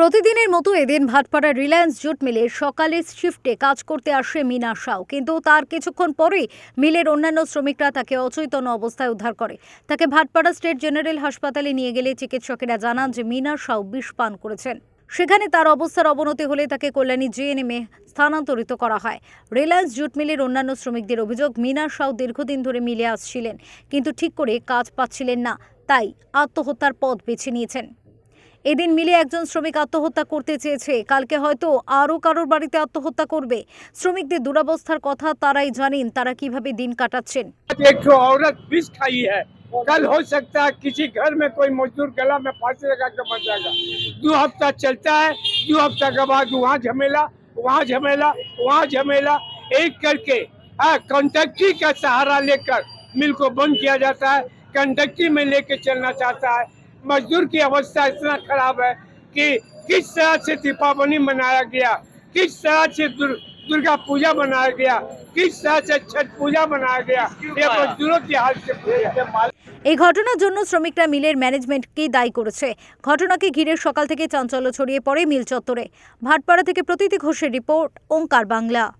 প্রতিদিনের মতো এদিন ভাটপাড়া রিলায়েন্স জুট মিলে সকালের শিফটে কাজ করতে আসে মিনা সাউ। কিন্তু তার কিছুক্ষণ পরেই মিলের অন্যান্য শ্রমিকরা তাকে অচৈতন্য অবস্থায় উদ্ধার করে। তাকে ভাটপাড়া স্টেট জেনারেল হাসপাতালে নিয়ে গেলে চিকিৎসকেরা জানান যে মিনা সাউ বিষ পান করেছেন। সেখানে তার অবস্থার অবনতি হলে তাকে কল্যাণী জেএনএমে স্থানান্তরিত করা হয়। রিলায়েন্স জুট মিলের অন্যান্য শ্রমিকদের অভিযোগ, মিনা সাউ দীর্ঘদিন ধরে মিলে আসছিলেন, কিন্তু ঠিক করে কাজ পাচ্ছিলেন না, তাই আত্মহত্যার পথ বেছে নিয়েছেন। এদিন মিলে একজন শ্রমিক আত্মহত্যা করতে চেয়েছে কালকে হয়তো আরও কারোর বাড়িতে আত্মহত্যা করবে শ্রমিকদের দুরবস্থার কথা তারাই জানেন তারা কিভাবে দিন কাটাচ্ছেন आज एक ठो औरत विष खाई है कल हो सकता है किसी घर में कोई मजदूर गला में फांसी लगा के मर जाएगा दो हफ्ता चलता है दो हफ्ता के बाद वहाँ झमेला वहाँ झमेला वहाँ झमेला एक करके कंडक्टरी का सहारा लेकर मिल को बंद किया जाता है कंडक्टरी में लेके चलना चाहता है मजदूर की अवस्था इतना खराब है कि किस तरह से दीपावली मनाया गया किस तरह से दुर- दुर्गा पूजा मनाया गया किस तरह से छठ पूजा मनाया गया ये मजदूरों की हाल से এই ঘটনার জন্য শ্রমিকরা মিলের ম্যানেজমেন্টকেই দায়ী করেছে ঘটনাকে ঘিরে সকাল থেকে চাঞ্চল্য ছড়িয়ে পড়ে মিল চত্বরে ভাটপাড়া থেকে প্রতীতি ঘোষের রিপোর্ট ওঙ্কার বাংলা